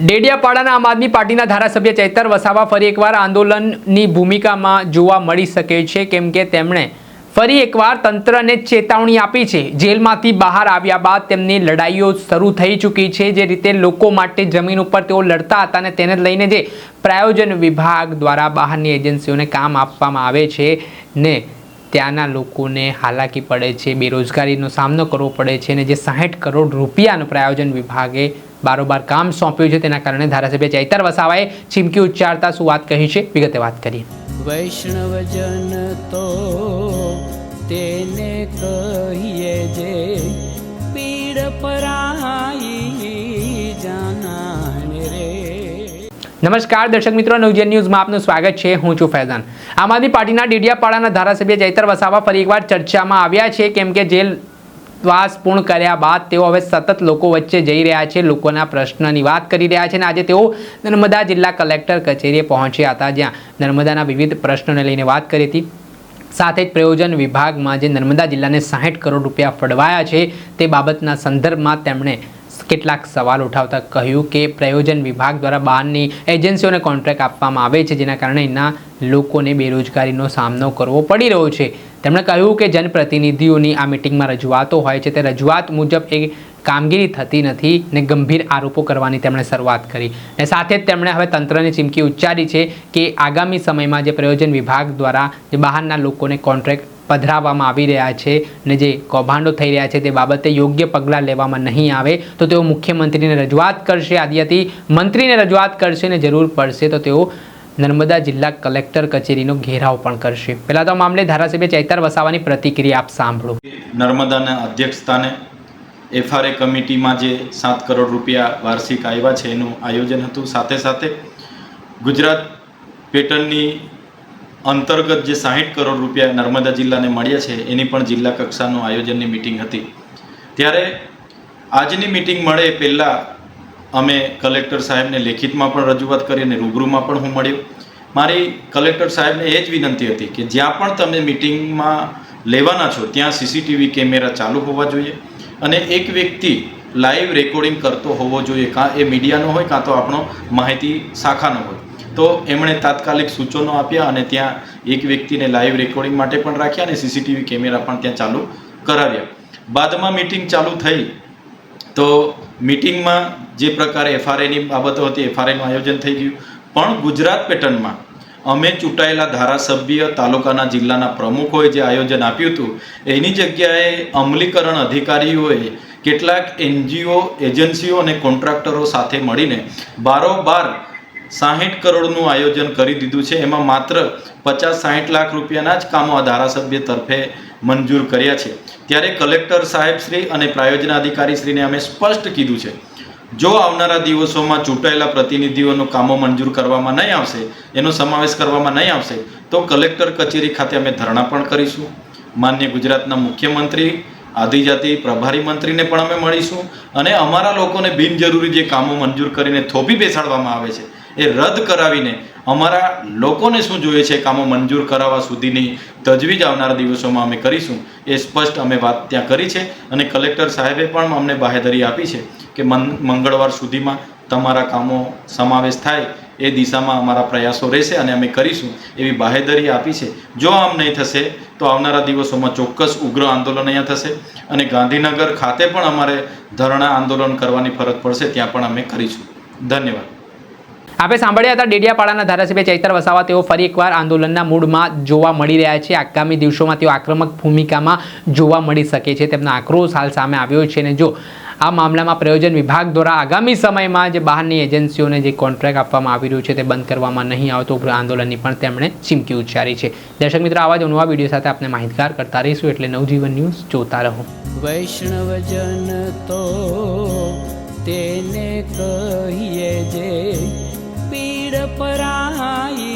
ડેડિયાપાડાના આમ આદમી પાર્ટીના ધારાસભ્ય ચૈતર વસાવા ફરી એકવાર આંદોલનની ભૂમિકામાં જોવા મળી શકે છે, કેમ કે તેમણે ફરી એકવાર તંત્રને ચેતવણી આપી છે. જેલમાંથી બહાર આવ્યા બાદ તેમની લડાઈઓ શરૂ થઈ ચૂકી છે. જે રીતે લોકો માટે જમીન ઉપર તેઓ લડતા હતા અને તેને લઈને જે પ્રાયોજન વિભાગ દ્વારા બહારની એજન્સીઓને કામ આપવામાં આવે છે ને ત્યાંના લોકોને હાલાકી પડે છે, બેરોજગારીનો સામનો કરવો પડે છે અને જે સાહીઠ કરોડ રૂપિયાનું પ્રાયોજન વિભાગે બારોબાર કામ સોંપ્યું છે, તેના કારણે ધારાસભ્ય ચૈતર વસાવાએ ચીમકી ઉચ્ચારતા શું વાત કહી છે, વિગતે વાત કરીએ. વૈષ્ણવજન તો તેને કહીએ જે પીડ પરાઈ નમસ્કાર, દર્શક મિત્રો. નવજન ન્યૂઝમાં આપનું સ્વાગત છે. હું છું ફૈઝાન. આમ આદમી પાર્ટીના ડેડિયાપાડાના ધારાસભ્ય જૈતર વસાવા ફરી એકવાર ચર્ચામાં આવ્યા છે. કેમ કે જેલ વાસ પૂર્ણ કર્યા બાદ તેઓ હવે સતત લોકો વચ્ચે જઈ રહ્યા છે. લોકોના પ્રશ્નની વાત કરી રહ્યા છે અને આજે તેઓ નર્મદા જિલ્લા કલેક્ટર કચેરીએ પહોંચ્યા હતા, જ્યાં નર્મદાના વિવિધ પ્રશ્નોને લઈને વાત કરી હતી. સાથે જ પ્રયોજન વિભાગમાં જે નર્મદા જિલ્લાને સાહીઠ કરોડ રૂપિયા ફળવાયા છે, તે બાબતના સંદર્ભમાં તેમણે કેટલાક સવાલ ઉઠાવતા કહ્યું કે પ્રયોજન વિભાગ દ્વારા બહારની એજન્સીઓને કોન્ટ્રાક્ટ આપવામાં આવે છે, જેના કારણે એના લોકોને બેરોજગારીનો સામનો કરવો પડી રહ્યો છે. તેમણે કહ્યું કે જનપ્રતિનિધિઓની આ મિટિંગમાં રજૂઆતો હોય છે, તે રજૂઆત મુજબ એ કામગીરી થતી નથી ને ગંભીર આરોપો કરવાની તેમણે શરૂઆત કરી. અને સાથે જ તેમણે હવે તંત્રની ચીમકી ઉચ્ચારી છે કે આગામી સમયમાં જે પ્રયોજન વિભાગ દ્વારા જે બહારના લોકોને કોન્ટ્રાક્ટ પધરાવવામાં આવી રહ્યા છે અને જે કૌભાંડો થઈ રહ્યા છે તે બાબતે યોગ્ય પગલાં લેવામાં નહીં આવે તો તેઓ મુખ્યમંત્રીને રજૂઆત કરશે આદિજાતિ મંત્રીને રજૂઆત કરશે અને જરૂર પડશે તો તેઓ નર્મદા જિલ્લા કલેક્ટર કચેરીનો ઘેરાવ પણ કરશે. પહેલાં તો મામલે ધારાસભ્ય ચૈતર વસાવાની પ્રતિક્રિયા આપ સાંભળો. નર્મદાના અધ્યક્ષસ્થાને એફઆરએ કમિટીમાં જે સાત કરોડ રૂપિયા વાર્ષિક આવ્યા છે, એનું આયોજન હતું. સાથે સાથે ગુજરાત પેટર્નની અંતર્ગત જે સાહીઠ કરોડ રૂપિયા નર્મદા જિલ્લાને મળ્યા છે, એની પણ જિલ્લા કક્ષાનું આયોજનની મિટિંગ હતી. ત્યારે આજની મિટિંગ મળે એ પહેલાં અમે કલેક્ટર સાહેબને લેખિતમાં પણ રજૂઆત કરી અને રૂબરૂમાં પણ હું મળ્યો. મારી કલેક્ટર સાહેબને એ જ વિનંતી હતી કે જ્યાં પણ તમે મિટિંગમાં લેવાના છો, ત્યાં સીસીટીવી કેમેરા ચાલુ હોવા જોઈએ અને એક વ્યક્તિ લાઈવ રેકોર્ડિંગ કરતો હોવો જોઈએ, કાં એ મીડિયાનો હોય, કાં તો આપણો માહિતી શાખાનો હોય. તો એમણે તાત્કાલિક સૂચનો આપ્યા અને ત્યાં એક વ્યક્તિને લાઈવ રેકોર્ડિંગ માટે પણ રાખ્યા અને સીસીટીવી કેમેરા પણ ત્યાં ચાલુ કરાવ્યા. બાદમાં મિટિંગ ચાલુ થઈ તો મિટિંગમાં જે પ્રકારે એફઆરઆઈની બાબતો હતી એફઆરઆઈનું આયોજન થઈ ગયું. પણ ગુજરાત પેટર્નમાં અમે ચૂંટાયેલા ધારાસભ્ય તાલુકાના જિલ્લાના પ્રમુખોએ જે આયોજન આપ્યું હતું, એની જગ્યાએ અમલીકરણ અધિકારીઓએ કેટલાક એનજીઓ, એજન્સીઓ અને કોન્ટ્રાક્ટરો સાથે મળીને બારોબાર સાહીઠ કરોડનું આયોજન કરી દીધું છે. એમાં માત્ર પચાસ સાહીઠ લાખ રૂપિયાના જ કામો આ ધારાસભ્ય તરફે મંજૂર કર્યા છે. ત્યારે કલેક્ટર સાહેબશ્રી અને પ્રાયોજન અધિકારીશ્રીને અમે સ્પષ્ટ કીધું છે. જો આવનારા દિવસોમાં ચૂંટાયેલા પ્રતિનિધિઓનું કામો મંજૂર કરવામાં નહીં આવશે, એનો સમાવેશ કરવામાં નહીં આવશે, તો કલેક્ટર કચેરી ખાતે અમે ધરણા પણ કરીશું. માન્ય ગુજરાતના મુખ્યમંત્રી, આદિજાતિ પ્રભારી મંત્રીને પણ અમે મળીશું અને અમારા લોકોને બિનજરૂરી જે કામો મંજૂર કરીને થોભી બેસાડવામાં આવે છે એ રદ કરાવીને અમારા લોકોને શું જોઈએ છે કામો મંજૂર કરાવવા સુધીની તજવીજ આવનારા દિવસોમાં અમે કરીશું, એ સ્પષ્ટ અમે વાત ત્યાં કરી છે. અને કલેક્ટર સાહેબે પણ અમને બાહેધરી આપી છે કે મંગળવાર સુધીમાં તમારા કામો સમાવેશ થાય, એ દિશામાં અમારા પ્રયાસો રહેશે અને અમે કરીશું, એવી બાહેધરી આપી છે. જો આમ નહીં થશે, તો આવનારા દિવસોમાં ચોક્કસ ઉગ્ર આંદોલન અહીંયા થશે અને ગાંધીનગર ખાતે પણ અમારે ધરણા આંદોલન કરવાની ફરજ પડશે, ત્યાં પણ અમે કરીશું. ધન્યવાદ. આપણે સાંભળ્યા હતા, ડેડિયાપાડાના ધારાસભ્ય ચૈતર વસાવા તેઓ ફરી એકવાર આંદોલનના મૂળમાં જોવા મળી રહ્યા છે. આગામી દિવસોમાં તેઓ આક્રમક ભૂમિકામાં જોવા મળી શકે છે. તેમનો આક્રોશ હાલ સામે આવ્યો છે અને જો આ મામલામાં પ્રયોજન વિભાગ દ્વારા આગામી સમયમાં જે બહારની એજન્સીઓને જે કોન્ટ્રાક્ટ આપવામાં આવી રહ્યું છે તે બંધ કરવામાં નહીં આવતો ઉગ્ર આંદોલનની પણ તેમણે ચીમકી ઉચ્ચારી છે. દર્શક મિત્રો, આવા જ નવા વીડિયો સાથે આપણે માહિતગાર કરતા રહીશું એટલે નવજીવન ન્યૂઝ જોતા રહો. વૈષ્ણવજન તો તેને કહીએ पराई